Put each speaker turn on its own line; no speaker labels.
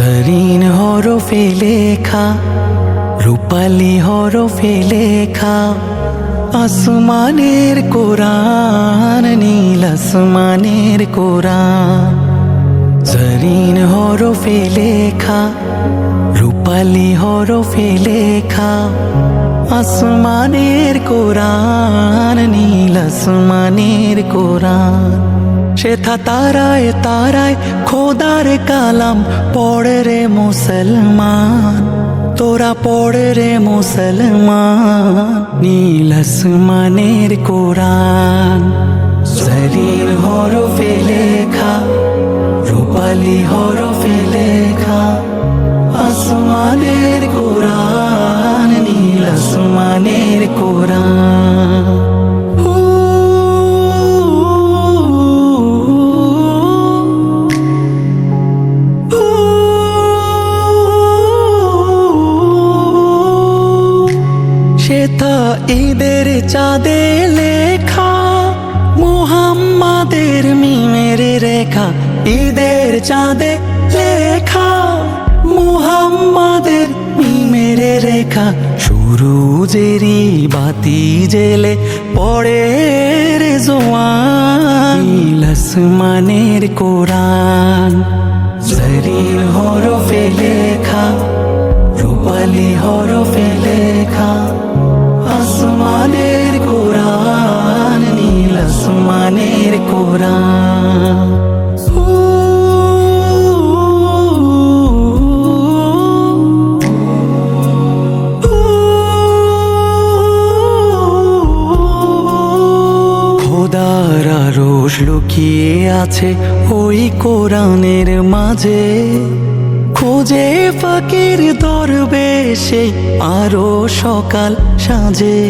জরিন হরফে লেখা, রূপালি হরফে লেখা, আসমানের কোরআন, নীল আসমানের কোরআন। জরিন হরফে লেখা, রূপালি হরফে লেখা, আসমানের কোরআন, নীল আসমানের কোরআন। সেথা তারায় তারায় খোদার কালাম, পড়ে রে মুসলমান, তোরা পড়ে রে মুসলমান, নীল আসমানের কোরআন। জরির হরফে লেখা, রূপালি হরফে লেখা, আসমানের কোরআন সেথা ঈদের চাঁদে লেখা, মুহাম্মাদের মিমের রেখা, ঈদের চাঁদে লেখা, মুহাম্মাদের মিমের রেখা। সুরুজেরই বাতি জেলে পড়ে রে জোয়ান লসমানের কোরআন জরির হরফে লেখা, রূপালি হরফে কোরআন। খোদার আরশ লুকিয়ে আছে ওই কোরআনের মাঝে। খোঁজে ফাকির দরবে সেই আরও সকাল সাজে